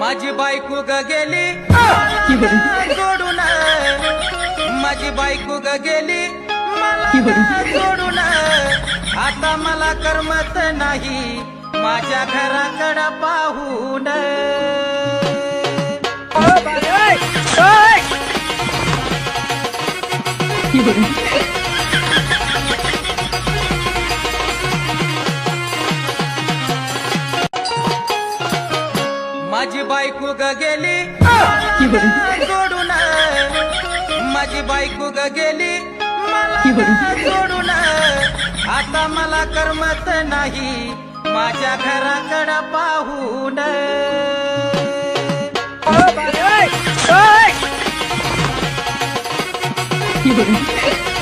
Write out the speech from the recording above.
माझी बायको ग गेली. सोडून माझी बायको ग गेली. मला सोडून आता मला करमत नाही. माझ्या घराकडं पाहून माझी बायको ग गेली. सोडून माझी बायको ग गेली. मला सोडून आता मला करमत नाही. माझ्या घराकडं पाहून. Fiore.